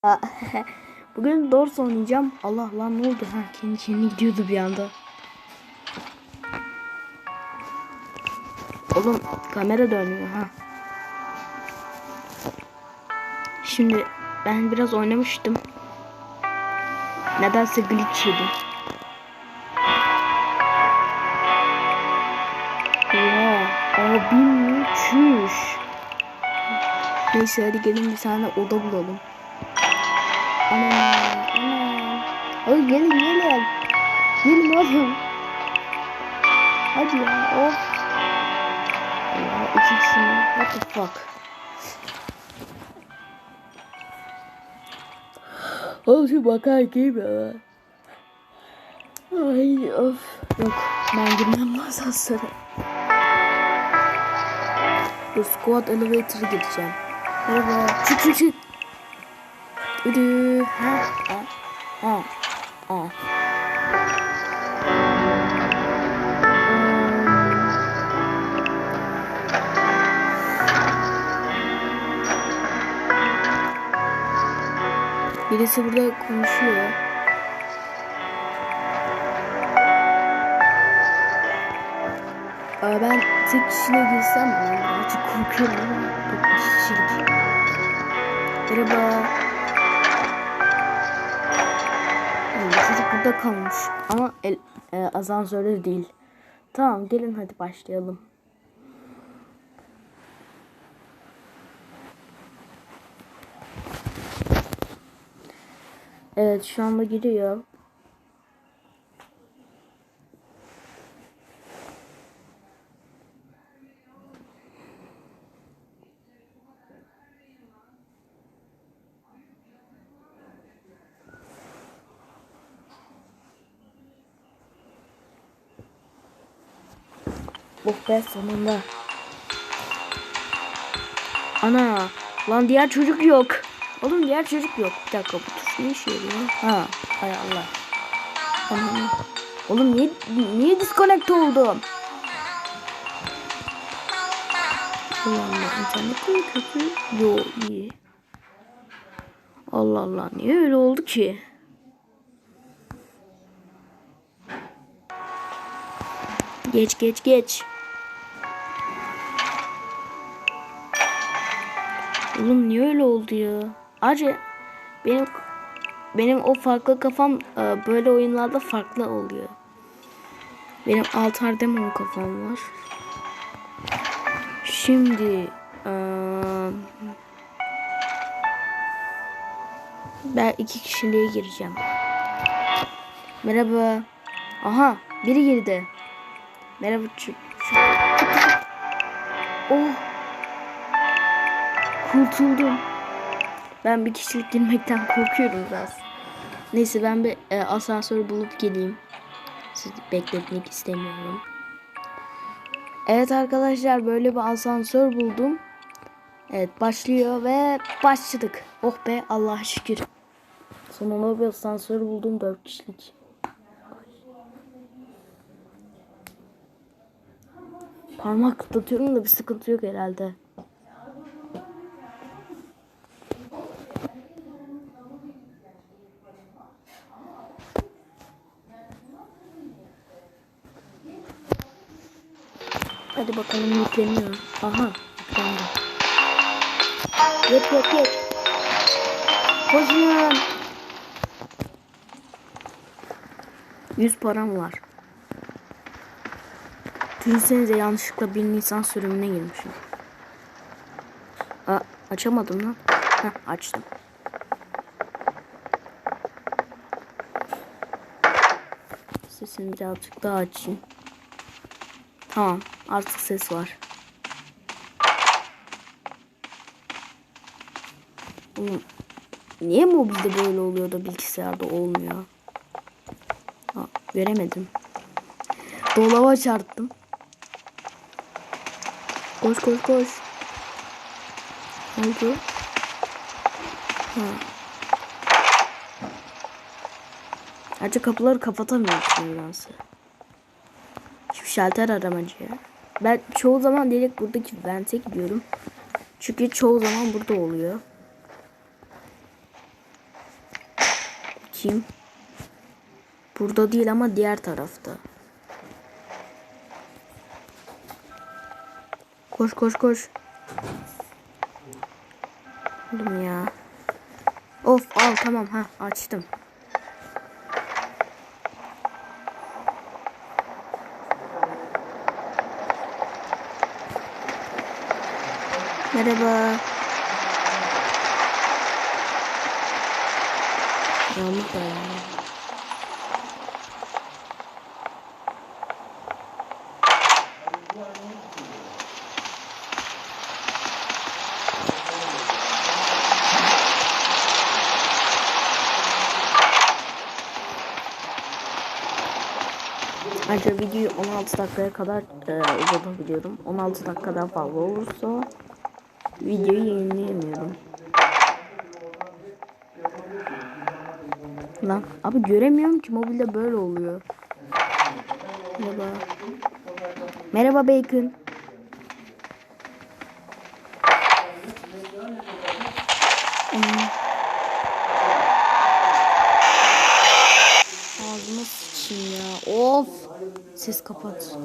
Bugün Dors oynayacağım. Allah lan ne oldu? Ha kendi kendine gidiyordu bir anda. Oğlum kamera dönüyor ha. Şimdi ben biraz oynamıştım. Nedense glitch yedim. Oha, abi müthiş. Neyse hadi gelin bir tane oda bulalım. Anam, anam. Hadi gelin gelin. Gelin oğlum. Hadi ya, of. Ya iki kişi mi? What the fuck? Oğlum şu bakar gibi ya. Ay of. Yok ben girmem asansöre. Bu squad elevator'a gideceğim. Merhaba. Çık çık çık. Yürü. Ha, ha, ha, ha. Birisi burada konuşuyor. Aa, ben tek kişiyle girsem birazcık korkuyorum tek kişilik. Merhaba. Yani çocuk burada kalmış ama el, e, asansörde değil. Tamam gelin hadi başlayalım. Evet şu anda giriyor. Oh be sonunda. Ana lan diğer çocuk yok. Oğlum diğer çocuk yok. Bir dakika bu tuş ne işe yarıyor? Ha hay Allah. Aman. Oğlum niye niye disconnect oldum? Allah Allah internet mi kötü? Yo iyi. Allah Allah niye öyle oldu ki? Geç geç geç. Oğlum niye öyle oldu ya? Ayrıca benim benim o farklı kafam e, böyle oyunlarda farklı oluyor. Benim altar demon kafam var. Şimdi e, ben iki kişiliğe gireceğim. Merhaba. Aha biri girdi. Merhaba. Oh. Kurtuldum. Ben bir kişilik girmekten korkuyorum biraz. Neyse ben bir e, asansör bulup geleyim. Sizi bekletmek istemiyorum. Evet arkadaşlar böyle bir asansör buldum. Evet başlıyor ve başladık. Oh be Allah'a şükür. Sonunda bir asansör buldum 4 kişilik. Parmak kıtlatıyorum da bir sıkıntı yok herhalde. Hadi bakalım yükleniyor. Aha yüklendi. Yet yet yet. Koşun. 100 param var. Düşünsenize yanlışlıkla bir Nisan sürümüne girmişim. Aa, açamadım lan. Heh, açtım. Sesini birazcık daha açayım. Tamam artık ses var. Oğlum, niye mobilde böyle oluyor da bilgisayarda olmuyor? Ha, veremedim. Dolaba çarptım. Koş koş koş. Ne oldu? Ha. Ayrıca kapıları kapatamıyorsun nedense. Şu şalter aramacı. Ben çoğu zaman direkt buradaki vente gidiyorum. Çünkü çoğu zaman burada oluyor. Bakayım. Burada değil ama diğer tarafta. Koş koş koş. Oğlum ya. Of al tamam ha açtım. Merhaba. Yağmur da yağıyor. Ayrıca videoyu 16 dakikaya kadar e, uzatabiliyorum. 16 dakikadan fazla olursa videoyu yayınlayamıyorum. Lan abi göremiyorum ki mobilde böyle oluyor. Merhaba. Merhaba Bacon. Hmm. Ağzıma sıçayım ya. Of. Ses kapat.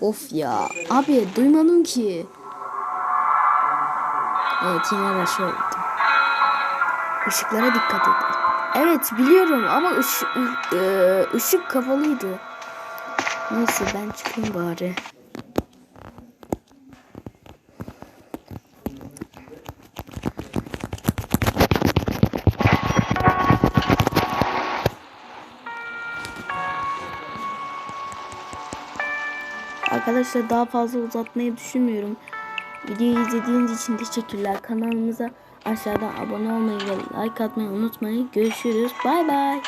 Of ya. Abi duymadım ki. Evet yine başa gittim. Işıklara dikkat et. Evet biliyorum ama ışık, ışık kapalıydı. Neyse ben çıkayım bari. Arkadaşlar daha fazla uzatmayı düşünmüyorum. Videoyu izlediğiniz için teşekkürler. Kanalımıza aşağıdan abone olmayı ve like atmayı unutmayın. Görüşürüz. Bay bay.